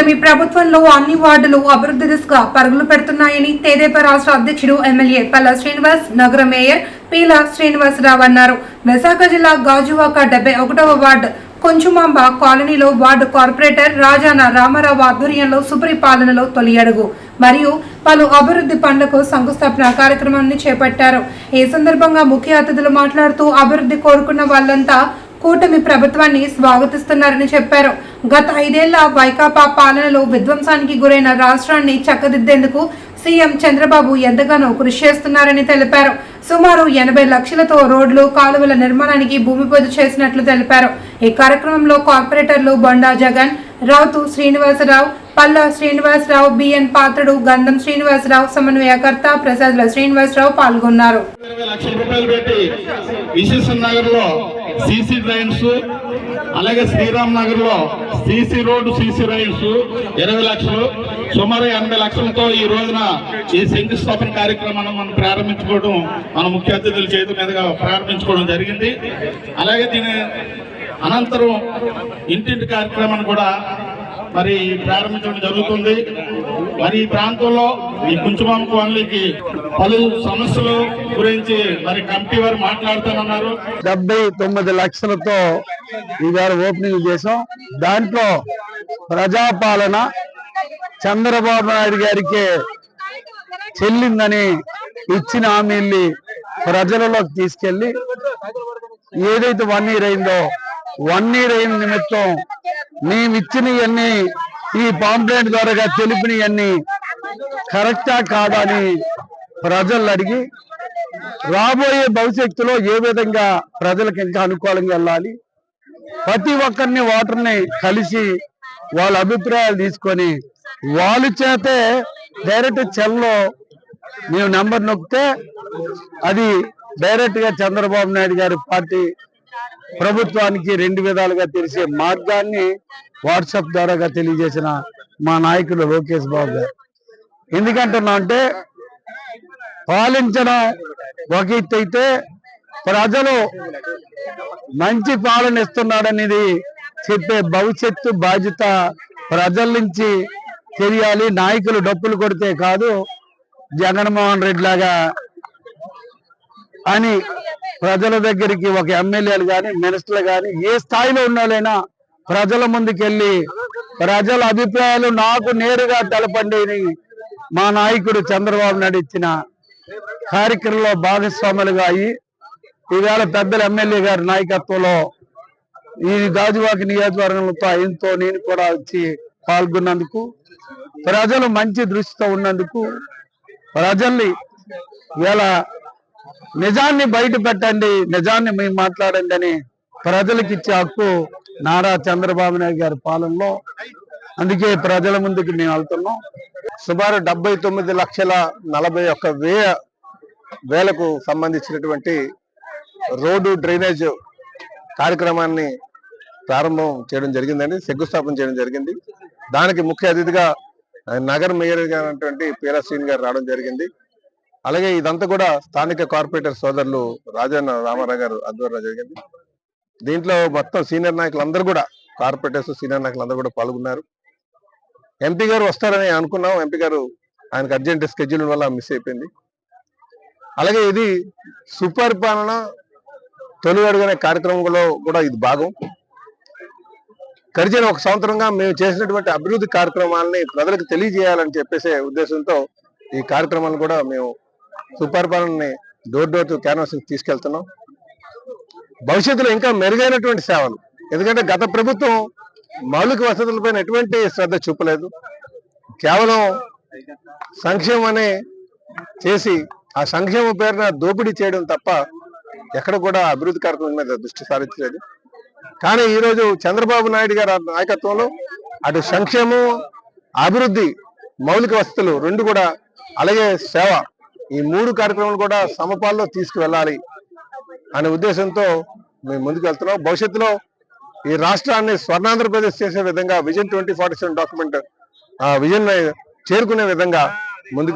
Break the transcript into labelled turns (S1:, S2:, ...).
S1: కూటమి ప్రభుత్వంలో అన్ని వార్డులు అభివృద్ధి దిశగా పరుగులు పెడుతున్నాయని తెదేపా రాష్ట్ర అధ్యక్షుడు ఎమ్మెల్యే పల్లా శ్రీనివాస్ నగర మేయర్ పీల శ్రీనివాసరావు అన్నారు. విశాఖ జిల్లా గాజువాక డెబ్బై ఒకటవ వార్డు కొంచుమాంబ కాలనీలో వార్డు కార్పొరేటర్ రాజాన రామారావు ఆధ్వర్యంలో సుపరిపాలనలో తొలి అడుగు మరియు పలు అభివృద్ధి పనులకు శంకుస్థాపన కార్యక్రమాన్ని చేపట్టారు. ఈ సందర్భంగా ముఖ్య అతిథులు మాట్లాడుతూ అభివృద్ధి కోరుకున్న వాళ్ళంతా కూటమి ప్రభుత్వాన్ని స్వాగతిస్తున్నారని చెప్పారు. గత ఐదేళ్ళ వైకాపా పాలనలో విధ్వంసానికి గురైన రాష్ట్రాన్ని చక్కదిద్దేందుకు సీఎం చంద్రబాబు ఎంతగానో కృషి చేస్తున్నారని తెలిపారు. సుమారు ఎనభై లక్షలతో రోడ్లు కాలువల నిర్మాణానికి భూమి పూజ చేసినట్లు తెలిపారు. ఈ కార్యక్రమంలో కార్పొరేటర్లు బొండా జగన్ రావుతు శ్రీనివాసరావు పల్లా శ్రీనివాసరావు బిఎన్ పాత్రుడు గంధం శ్రీనివాసరావు సమన్వయకర్త ప్రసాద్ల శ్రీనివాసరావు పాల్గొన్నారు.
S2: సీసీ ట్రైన్స్ అలాగే శ్రీరామ్ నగర్లో సీసీ రోడ్డు సీసీ డ్రైన్స్ ఇరవై లక్షలు సుమారు ఎనభై లక్షలతో ఈ రోజున ఈ శంకుస్థాపన కార్యక్రమాన్ని మనం ప్రారంభించుకోవడం మన ముఖ్య అతిథుల చేతి మీదుగా ప్రారంభించుకోవడం జరిగింది. అలాగే దీని అనంతరం ఇంటింటి కార్యక్రమాన్ని కూడా మరి ప్రారంభించడం జరుగుతుంది. మరి ఈ ప్రాంతంలో ఈ కుంచుమామ కాలనీకి పలు సమస్యల గురించి మరి కమిటీ వారు మాట్లాడుతానన్నారు.
S3: డెబ్బై తొమ్మిది లక్షలతో ఈవేళ ఓపెనింగ్ చేసాం దాంట్లో ప్రజాపాలన చంద్రబాబు నాయుడు గారికి చెల్లిందని ఇచ్చిన హామీల్ని ప్రజలలోకి తీసుకెళ్ళి ఏదైతే వన్ ఇయర్ అయిందో వన్ ఇయర్ అయిన నిమిత్తం మేమిచ్చినవన్నీ ఈ పాంప్లెంట్ ద్వారా తెలిపినవన్నీ కరెక్టా కాదా అని ప్రజలు అడిగి రాబోయే భవిష్యత్తులో ఏ విధంగా ప్రజలకు ఇంకా అనుకూలంగా వెళ్ళాలి? ప్రతి ఒక్కరిని ఓటర్ని కలిసి వాళ్ళ అభిప్రాయాలు తీసుకొని వాళ్ళ చేతే డైరెక్ట్ చెల్లో మేము నెంబర్ నొక్కితే అది డైరెక్ట్గా చంద్రబాబు నాయుడు గారి పార్టీ ప్రభుత్వానికి రెండు విధాలుగా తెలిసే మార్గాన్ని వాట్సాప్ ద్వారాగా తెలియజేసిన మా నాయకులు లోకేష్ బాబు గారు. ఎందుకంటున్నా అంటే పాలించడం ఒక అయితే ప్రజలు మంచి పాలన ఇస్తున్నాడనేది చెప్పే భవిష్యత్తు బాధ్యత ప్రజల నుంచి తెలియాలి. నాయకులు డప్పులు కొడితే కాదు జగన్మోహన్ రెడ్డి లాగా అని ప్రజల దగ్గరికి ఒక ఎమ్మెల్యేలు కానీ మినిస్టర్లు కానీ ఏ స్థాయిలో ఉన్నాలైనా ప్రజల ముందుకెళ్ళి ప్రజల అభిప్రాయాలు నాకు నేరుగా తెలపండి మా నాయకుడు చంద్రబాబు నాయుడు ఇచ్చిన కార్యక్రమంలో భాగస్వాములుగా అయ్యి ఈవేళ పెద్దల ఎమ్మెల్యే గారి నాయకత్వంలో ఈ గాజువాక నియోజకవర్గంతో ఆయనతో నేను కూడా వచ్చి పాల్గొన్నందుకు ప్రజలు మంచి దృష్టితో ఉన్నందుకు ప్రజల్ని ఇలా నిజాన్ని బయట పెట్టండి నిజాన్ని మేము మాట్లాడండి అని ప్రజలకు ఇచ్చే హక్కు నారా చంద్రబాబు నాయుడు గారి పాలనలో. అందుకే ప్రజల ముందుకు మేము వెళ్తున్నాం.
S4: సుమారు డెబ్బై తొమ్మిది లక్షల నలభై ఒక్క వే వేలకు సంబంధించినటువంటి రోడ్డు డ్రైనేజ్ కార్యక్రమాన్ని ప్రారంభం చేయడం జరిగిందండి శంకుస్థాపన చేయడం జరిగింది. దానికి ముఖ్య అతిథిగా నగర మేయర్ గారు పీల శ్రీని గారు రావడం జరిగింది. అలాగే ఇదంతా కూడా స్థానిక కార్పొరేటర్ సోదరులు రాజన్న రామారావు గారు ఆధ్వర్యంలో జరిగింది. దీంట్లో మొత్తం సీనియర్ నాయకులందరూ కూడా కార్పొరేటర్స్ సీనియర్ నాయకులందరూ కూడా పాల్గొన్నారు. ఎంపీ గారు వస్తారని అనుకున్నాం. ఎంపీ గారు ఆయనకు అర్జెంట్ స్కెడ్యూల్ వల్ల మిస్ అయిపోయింది. అలాగే ఇది సుపరిపాలన తొలి అడుగునే కార్యక్రమంలో కూడా ఇది భాగం. గడిచిన ఒక సంవత్సరంగా మేము చేసినటువంటి అభివృద్ధి కార్యక్రమాలని ప్రజలకు తెలియజేయాలని చెప్పేసే ఉద్దేశంతో ఈ కార్యక్రమాలను కూడా మేము సుపరిపాలనని డోర్ డోర్ టు క్యాన్వాసింగ్ తీసుకెళ్తున్నాం. భవిష్యత్తులో ఇంకా మెరుగైనటువంటి సేవలు. ఎందుకంటే గత ప్రభుత్వం మౌలిక వసతులపైన ఎటువంటి శ్రద్ధ చూపలేదు. కేవలం సంక్షేమనే చేసి ఆ సంక్షేమ పేరున దోపిడీ చేయడం తప్ప ఎక్కడ కూడా అభివృద్ధి కార్యక్రమం మీద దృష్టి సారించలేదు. కానీ ఈరోజు చంద్రబాబు నాయుడు గారి నాయకత్వంలో అటు సంక్షేమం అభివృద్ధి మౌలిక వసతులు రెండు కూడా అలాగే సేవ ఈ మూడు కార్యక్రమాలు కూడా సమపాల్లో తీసుకువెళ్ళాలి అనే ఉద్దేశంతో మేము ముందుకు వెళ్తున్నాం. భవిష్యత్తులో ఈ రాష్ట్రాన్ని స్వర్ణాంధ్రప్రదేశ్ చేసే విధంగా vision twenty forty seven document ఆ విజన్ చేరుకునే విధంగా ముందుకు